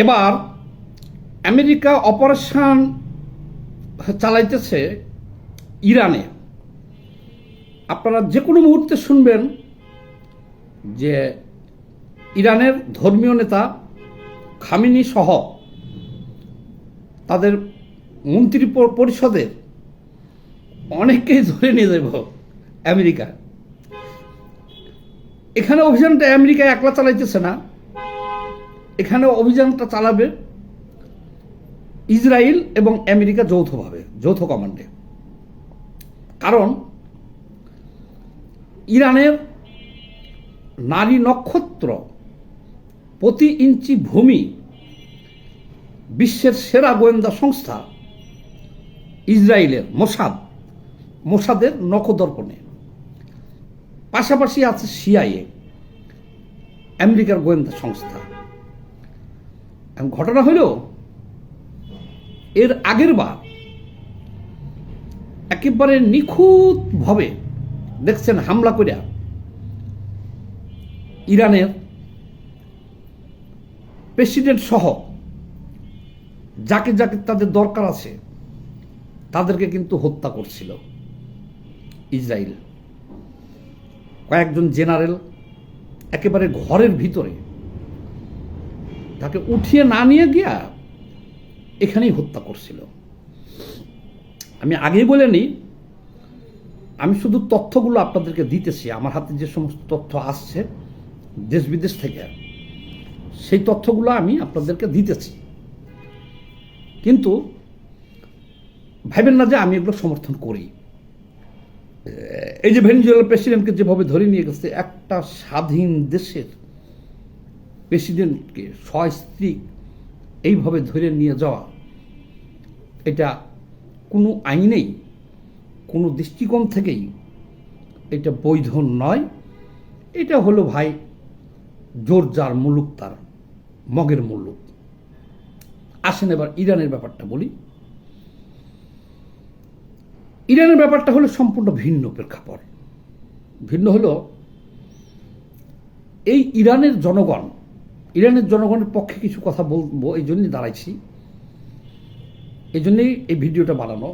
এবার America operation চালাইতেছে ইরানে। আপনারা যে কোনো মুহূর্তে শুনবেন যে ইরানের ধর্মীয় নেতা খামিনি সহ তাদের মন্ত্রী পরিষদের অনেককেই ধরে নিয়ে যাব আমেরিকা। এখানে অভিযানটা আমেরিকা একলা চালাইতেছে না। এখানে অভিযানটা চালাবে ইসরায়েল এবং আমেরিকা যৌথভাবে, যৌথ কমান্ডে কারণ ইরানের নারী নক্ষত্র প্রতি ইঞ্চি ভূমি বিশ্বের সেরা গোয়েন্দা সংস্থা ইসরায়েলের মোসাদ, মোসাদের নখদর্পণে। পাশাপাশি আছে সিআইএ, আমেরিকার গোয়েন্দা সংস্থা। ঘটনা হইল? এর আগের বার। একেবারে নিখুঁতভাবে দেখছেন হামলা করিয়া ইরানের প্রেসিডেন্ট সহ যাকে যাকে তাদের দরকার আছে, তাদেরকে কিন্তু হত্যা করছিল ইসরায়েল। কয়েকজন জেনারেল একেবারে ঘরের ভিতরে তাকে উঠিয়ে না নিয়ে গিয়া এখানেই হত্যা করছিল। আমি আগেই বলে নিই, আমি শুধু তথ্যগুলো আপনাদেরকে দিতেছি, আমার হাতে যে সমস্ত তথ্য আসছে দেশ বিদেশ থেকে, সেই তথ্যগুলো আমি আপনাদেরকে দিতেছি। কিন্তু ভাবেন না যে আমি এগুলো সমর্থন করি। এই যে ভেনিজুয়েলার প্রেসিডেন্টকে যেভাবে ধরে নিয়ে গেছে, একটা স্বাধীন দেশের প্রেসিডেন্টকে সস্ত্রীক এইভাবে ধরে নিয়ে যাওয়া, এটা কোনো আইনেই, কোনো দৃষ্টিকোণ থেকেই এটা বৈধ নয়। এটা হলো ভাই জোর যার মুলুক তার মগের মুলুক। আসেন এবার ইরানের ব্যাপারটা বলি। ইরানের ব্যাপারটা হলো সম্পূর্ণ ভিন্ন প্রেক্ষাপট। ভিন্ন হলো এই ইরানের জনগণ ইরানের জনগণের পক্ষে কিছু কথা বলব এই জন্যই দাঁড়াইছি। এই জন্যই এই ভিডিওটা বানানো।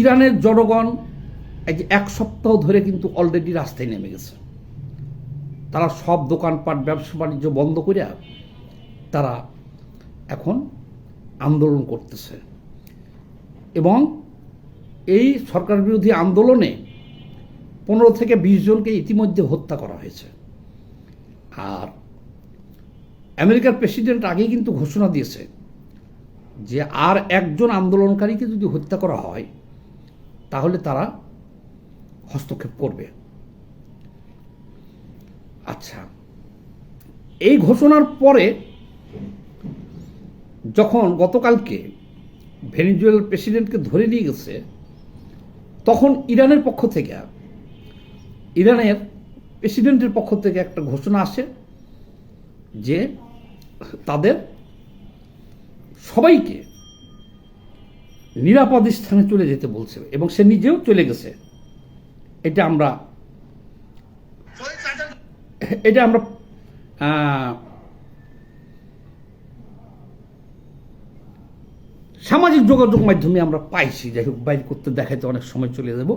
ইরানের জনগণ এক সপ্তাহ ধরে কিন্তু অলরেডি রাস্তায় নেমে গেছে। তারা সব দোকানপাট, ব্যবসা বাণিজ্য বন্ধ করে তারা এখন আন্দোলন করতেছে। এবং এই সরকার বিরোধী আন্দোলনে পনেরো থেকে বিশ জনকে ইতিমধ্যে হত্যা করা হয়েছে। আর আমেরিকার প্রেসিডেন্ট আগেই কিন্তু ঘোষণা দিয়েছে যে আর একজন আন্দোলনকারীকে যদি হত্যা করা হয়, তাহলে তারা হস্তক্ষেপ করবে। আচ্ছা এই ঘোষণার পরে যখন গতকালকে ভেনিজুয়েলার প্রেসিডেন্টকে ধরে নিয়ে গেছে, তখন ইরানের পক্ষ থেকে, ইরানের প্রেসিডেন্টের পক্ষ থেকে একটা ঘোষণা আসে যে তাদের সবাইকে নিরাপদ স্থানে চলে যেতে বলছে এবং সে নিজেও চলে গেছে। এটা আমরা এটা আমরা সামাজিক যোগাযোগ মাধ্যমে আমরা পাইছি। যাই হোক, বাইর করতে দেখাইতে অনেক সময় চলে যাব।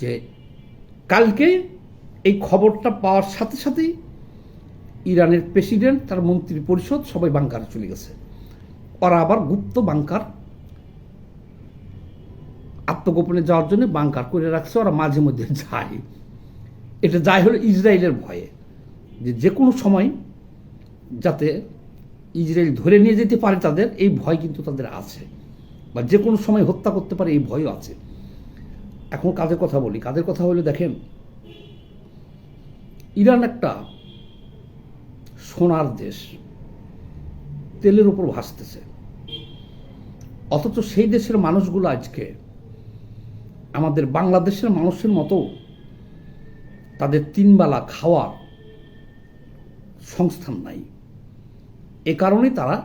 যে কালকে এই খবরটা পাওয়ার সাথে সাথেই ইরানের প্রেসিডেন্ট, তার মন্ত্রী পরিষদ সবাই বাংকারে চলে গেছে। ওরা আবার গুপ্ত বাংকার আত্মগোপনে যাওয়ার জন্য বাংকার করে রাখছে, ওরা মাঝে মধ্যে যায়। এটা যায় হলো ইসরায়েলের ভয়ে যে যে কোনো সময় যাতে ইসরায়েল ধরে নিয়ে যেতে পারে তাদের, এই ভয় কিন্তু তাদের আছে। বা যে কোনো সময় হত্যা করতে পারে, এই ভয়ও আছে। এখন কাদের কথা বলি? কাদের কথা বলে দেখেন, ইরান একটা সোনার দেশ, তেলের উপর ভাসতেছে। অথচ সেই দেশের মানুষগুলো আজকে আমাদের বাংলাদেশের মানুষের মতো তাদের তিনবেলা খাওয়ার সংস্থান নাই। এ কারণেই তারা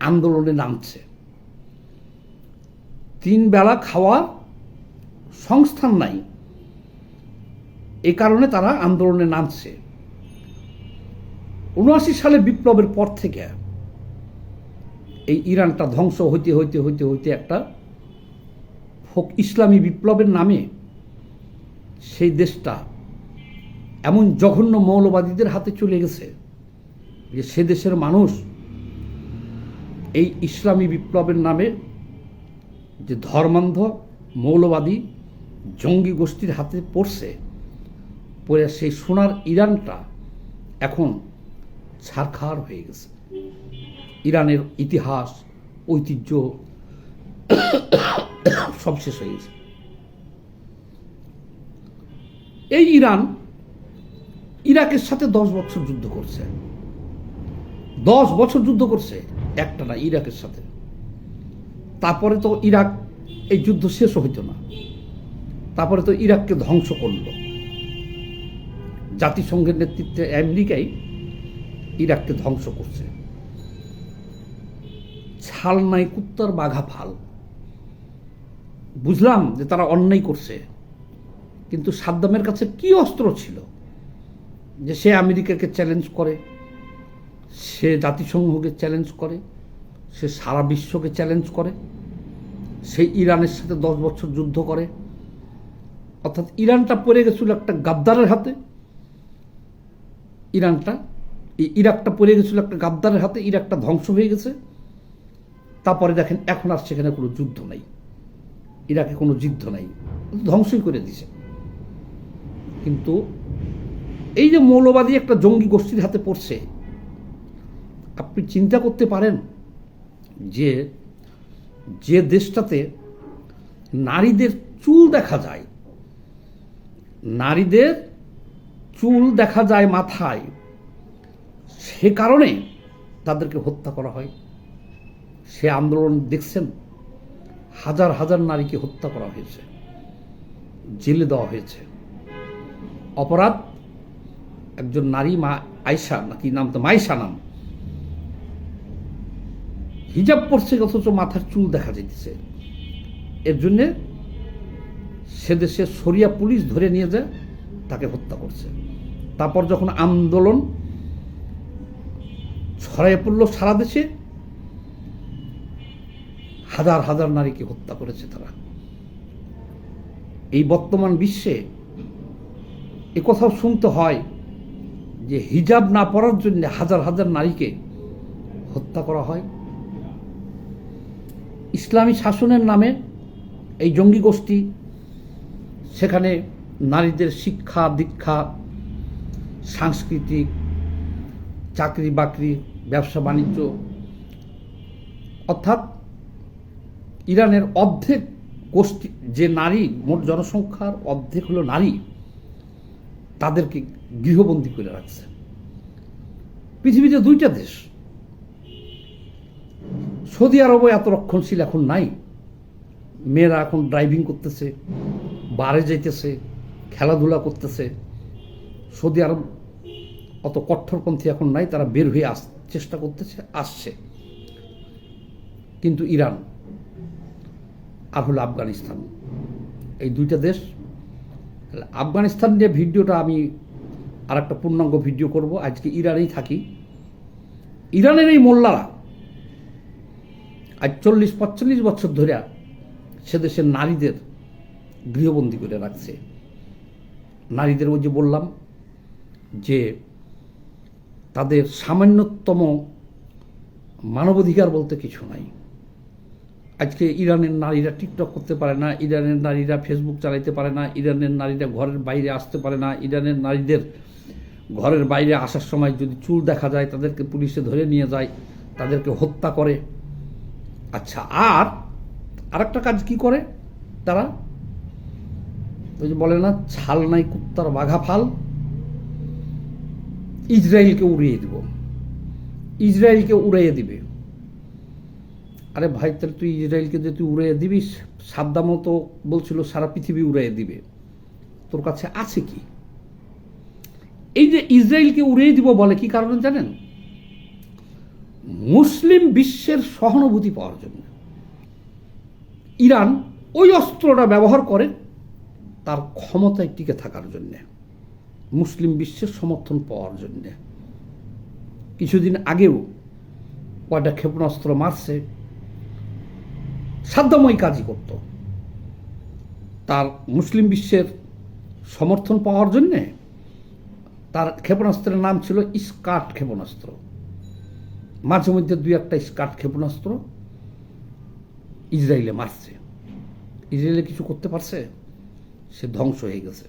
আন্দোলনে নামছে। তিন বেলা খাওয়ার সংস্থান নাই। এ কারণে তারা আন্দোলনে নামছে। উনআশি সালে বিপ্লবের পর থেকে এই ইরানটা ধ্বংস হইতে হইতে হইতে হইতে একটা ফোক ইসলামী বিপ্লবের নামে সেই দেশটা এমন জঘন্য মৌলবাদীদের হাতে চলে গেছে যে সে দেশের মানুষ এই ইসলামী বিপ্লবের নামে যে ধর্মান্ধ, মৌলবাদী জঙ্গি গোষ্ঠীর হাতে পড়ছে পড়ে সেই সোনার ইরানটা এখন ছারখার হয়ে গেছে। ইরানের ইতিহাস, ঐতিহ্য সব শেষ হয়ে গেছে। এই ইরান ইরাকের সাথে দশ বছর যুদ্ধ করছে। দশ বছর যুদ্ধ করছে, একটা না ইরাকের সাথে। তারপরে তো ইরাক এই যুদ্ধ শেষ হইতো না। তারপরে তো ইরাককে ধ্বংস করল। জাতিসংঘের নেতৃত্বে আমেরিকাই ইরাককে ধ্বংস করছে। ছাল নাই কুত্তার বাঘা ফাল। বুঝলাম যে তারা অন্যায় করছে, কিন্তু সাদ্দামের কাছে কি অস্ত্র ছিল যে সে আমেরিকাকে চ্যালেঞ্জ করে, সে জাতিসংঘকে চ্যালেঞ্জ করে, সে সারা বিশ্বকে চ্যালেঞ্জ করে, সে ইরানের সাথে দশ বছর যুদ্ধ করে অর্থাৎ ইরানটা পড়ে গেছিল একটা গাদ্দারের হাতে। ইরানটা, এই ইরাকটা পড়ে গেছিল একটা গাদ্দারের হাতে, ইরাকটা ধ্বংস হয়ে গেছে। তারপরে দেখেন, এখন আর সেখানে কোনো যুদ্ধ নাই। ইরাকে কোনো যুদ্ধ নাই। ধ্বংসই করে দিছে। কিন্তু এই যে মৌলবাদী একটা জঙ্গি গোষ্ঠীর হাতে পড়ছে, আপনি চিন্তা করতে পারেন যে যে দেশটাতে নারীদের চুল দেখা যায় নারীদের চুল দেখা যায় মাথায়। সে কারণে তাদেরকে হত্যা করা হয়। সে আন্দোলন দেখছেন, হাজার হাজার নারীকে হত্যা করা হয়েছে, জেলে দেওয়া হয়েছে। অপরাধ, একজন নারী মা আয়সা নাকি নাম তো মাইশা নাম, হিজাব পড়ছে অথচ মাথার চুল দেখা যেতেছে এর জন্যে সে দেশে সরিয়া পুলিশ ধরে নিয়ে যায়, তাকে হত্যা করছে। তারপর যখন আন্দোলন ছড়াইয়ে পড়ল সারা দেশে, হাজার হাজার নারীকে হত্যা করেছে তারা। এই বর্তমান বিশ্বে এ কথাও শুনতে হয় যে হিজাব না পরার জন্য হাজার হাজার নারীকে হত্যা করা হয়। ইসলামী শাসনের নামে এই জঙ্গি গোষ্ঠী সেখানে নারীদের শিক্ষা, দীক্ষা, সাংস্কৃতিক, চাকরি, বাকরি, ব্যবসা, বাণিজ্য, অর্থাৎ ইরানের অর্ধেক গোষ্ঠী, যে নারী, মোট জনসংখ্যার অর্ধেক হলো নারী, তাদেরকে গৃহবন্দী করে রাখছে। পৃথিবীতে দুইটা দেশ। সৌদি আরবে এত রক্ষণশীল এখন নাই। মেয়েরা এখন ড্রাইভিং করতেছে। বারে যাইতেছে, খেলাধুলা করতেছে। সৌদি আরব অত কঠোরপন্থী এখন নাই, তারা বের হয়ে আস, চেষ্টা করতেছে, আসছে। কিন্তু ইরান আর হলো আফগানিস্তান। এই দুইটা দেশ, আফগানিস্তান নিয়ে ভিডিওটা আমি আর একটা পূর্ণাঙ্গ ভিডিও করব। আজকে ইরানেই থাকি। ইরানের এই মোল্লারা আজ চল্লিশ, পঁয়তাল্লিশ বছর ধরে সে দেশের নারীদের গৃহবন্দী করে রাখছে। নারীদের ওই যে বললাম যে তাদের সামান্যতম মানবাধিকার বলতে কিছু নাই। আজকে ইরানের নারীরা টিকটক করতে পারে না, ইরানের নারীরা ফেসবুক চালাইতে পারে না, ইরানের নারীরা ঘরের বাইরে আসতে পারে না, ইরানের নারীদের ঘরের বাইরে আসার সময় যদি চুল দেখা যায়, তাদেরকে পুলিশে ধরে নিয়ে যায়, তাদেরকে হত্যা করে। আচ্ছা আর আরেকটা কাজ কি করে তারা? ওই যে বলে না, ছাল নাই কুত্তার বাঘা ফাল। ইসরায়েলকে উড়িয়ে দিব। ইসরায়েলকে উড়াইয়ে দিবে। আরে ভাই, তাহলে তুই ইসরায়েলকে যে তুই উড়াইয়ে দিবি, সাদ্দামও তো বলছিল সারা পৃথিবী উড়াইয়ে দিবে। তোর কাছে আছে কি? এই যে ইসরায়েলকে উড়িয়ে দিব বলে কি কারণে জানেন? মুসলিম বিশ্বের সহানুভূতি পাওয়ার জন্য। ইরান ওই অস্ত্রটা ব্যবহার করে তার ক্ষমতায় টিকে থাকার জন্যে, মুসলিম বিশ্বের সমর্থন পাওয়ার জন্যে। কিছুদিন আগেও কয়টা ক্ষেপণাস্ত্র মারছে, সাধ্যময় কাজই করত। তার মুসলিম বিশ্বের সমর্থন পাওয়ার জন্যে তার ক্ষেপণাস্ত্রের নাম ছিল স্কাট ক্ষেপণাস্ত্র। মাঝে মধ্যে দুই একটা স্কাট ক্ষেপণাস্ত্র ইসরায়েলে মারছে। ইসরায়েলে কিছু করতে পারছে? সে ধ্বংস হয়ে গেছে।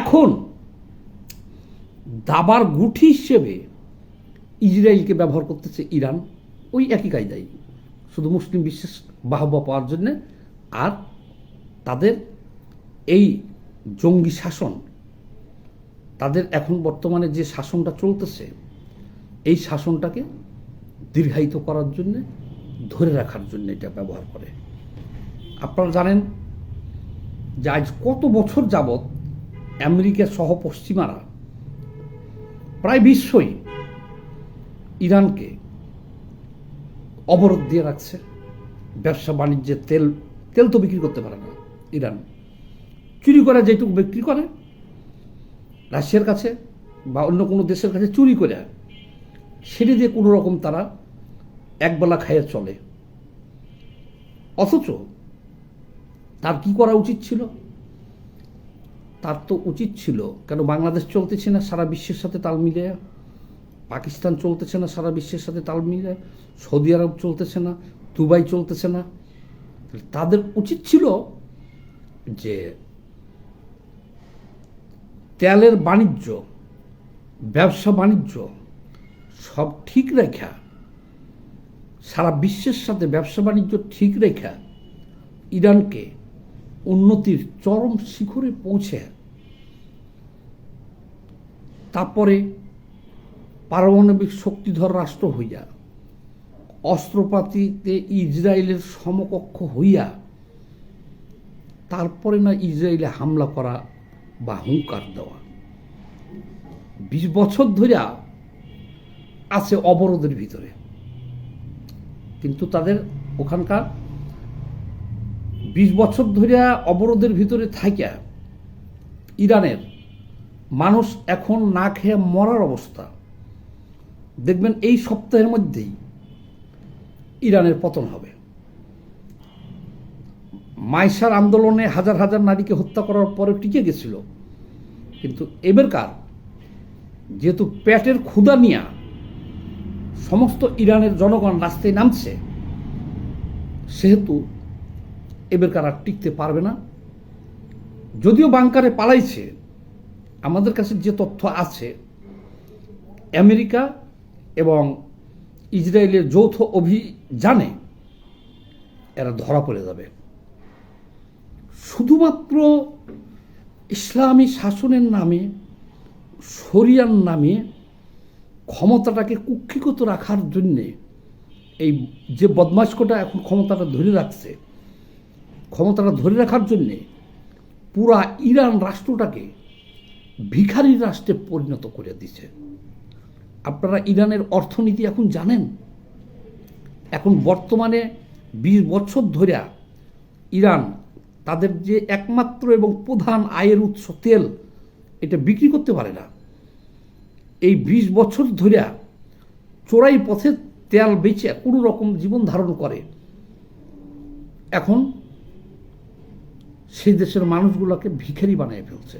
এখন দাবার গুঠি হিসেবে ইসরায়েলকে ব্যবহার করতেছে ইরান। ওই একই কায়দাই শুধু মুসলিম বিশ্বের বাহবা পাওয়ার জন্যে। আর তাদের এই জঙ্গি শাসন, তাদের এখন বর্তমানে যে শাসনটা চলতেছে, এই শাসনটাকে দীর্ঘায়িত করার জন্যে, ধরে রাখার জন্য এটা ব্যবহার করে। আপনারা জানেন যে আজ কত বছর যাবৎ আমেরিকা সহ পশ্চিমারা প্রায় বিশ্বই ইরানকে অবরোধ দিয়ে রাখছে। ব্যবসা, বাণিজ্যে তেল তেল তো বিক্রি করতে পারে না ইরান। চুরি করে যেটুকু বিক্রি করে, রাশিয়ার কাছে বা অন্য কোনো দেশের কাছে চুরি করে, সেটি দিয়ে কোনো রকম তারা একবেলা খাইয়ে চলে। অথচ তার কি করা উচিত ছিল? তার তো উচিত ছিল, কেন বাংলাদেশ চলতেছে না সারা বিশ্বের সাথে তাল মিলে পাকিস্তান চলতেছে না সারা বিশ্বের সাথে তাল মিলে সৌদি আরব চলতেছে না, দুবাই চলতেছে না। তাদের উচিত ছিল যে তেলের বাণিজ্য, ব্যবসা বাণিজ্য সব ঠিক রেখা, সারা বিশ্বের সাথে ব্যবসা বাণিজ্য ঠিক রেখা ইরানকে উন্নতির চরম শিখরে পৌঁছে। তারপরে পারমাণবিক শক্তিধর রাষ্ট্র হইয়া, অস্ত্রপাতিতে ইসরায়েলের সমকক্ষ হইয়া, তারপরে না ইসরায়েলে হামলা করা বা হুঙ্কার দেওয়া। বিশ বছর ধরিয়া আছে অবরোধের ভিতরে। কিন্তু তাদের ওখানকার বিশ বছর ধরিয়া অবরোধের ভিতরে থাকিয়া ইরানের মানুষ এখন না খেয়ে মরার অবস্থা। দেখবেন এই সপ্তাহের মধ্যেই ইরানের পতন হবে। মাইশার আন্দোলনে হাজার হাজার নারীকে হত্যা করার পরে টিকে গেছিল। কিন্তু এবারকার যেহেতু প্যাটের ক্ষুদা নিয়া সমস্ত ইরানের জনগণ রাস্তায় নামছে, সেহেতু এবারকার আর টিকতে পারবে না। যদিও বাংকারে পালাইছে, আমাদের কাছে যে তথ্য আছে, আমেরিকা এবং ইসরায়েলের যৌথ অভিযানে এরা ধরা পড়ে যাবে। শুধুমাত্র ইসলামী শাসনের নামে, শরিয়ার নামে ক্ষমতাটাকে কুক্ষিগত রাখার জন্যে এই যে বদমাশকটা এখন ক্ষমতাটা ধরে রাখছে ক্ষমতাটা ধরে রাখার জন্যে পুরা ইরান রাষ্ট্রটাকে ভিখারি রাষ্ট্রে পরিণত করে দিছে। আপনারা ইরানের অর্থনীতি এখন জানেন? এখন বর্তমানে বিশ বছর ধরে ইরান তাদের যে একমাত্র এবং প্রধান আয়ের উৎস তেল, এটা বিক্রি করতে পারে না। এই বিশ বছর ধরে চোরাই পথে তেল বেচে কোনো রকম জীবন ধারণ করে। এখন সেই দেশের মানুষগুলোকে ভিখারি বানিয়ে ফেলছে।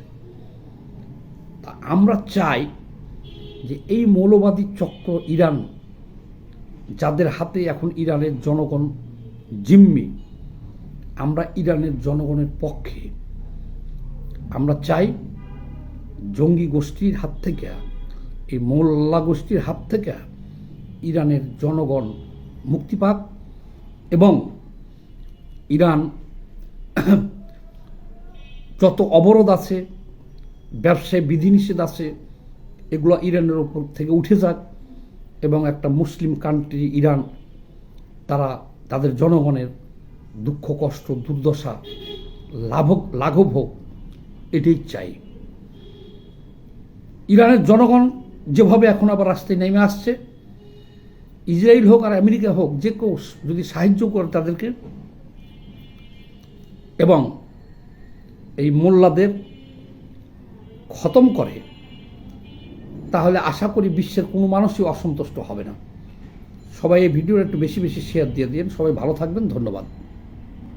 তা আমরা চাই যে এই মৌলবাদী চক্র ইরান, যাদের হাতে এখন ইরানের জনগণ জিম্মি, আমরা ইরানের জনগণের পক্ষে। আমরা চাই জঙ্গি গোষ্ঠীর হাত থেকে, এই মোল্লা গোষ্ঠীর হাত থেকে ইরানের জনগণ মুক্তি পাক এবং ইরান যত অবরোধ আছে, ব্যবসায় বিধিনিষেধ আছে, এগুলো ইরানের ওপর থেকে উঠে যাক এবং একটা মুসলিম কান্ট্রি ইরান, তারা তাদের জনগণের দুঃখ, কষ্ট, দুর্দশা লাভ লাঘব হোক, এটাই চাই। ইরানের জনগণ যেভাবে এখন আবার রাস্তায় নেমে আসছে, ইসরায়েল হোক আর আমেরিকা হোক, যে কেউ যদি সাহায্য করে তাদেরকে, এবং এই মোল্লাদের খতম করে, তাহলে আশা করি বিশ্বের কোনো মানুষই অসন্তুষ্ট হবে না। সবাই এই ভিডিওটা একটু বেশি বেশি শেয়ার দিয়ে দিন সবাই ভালো থাকবেন। ধন্যবাদ।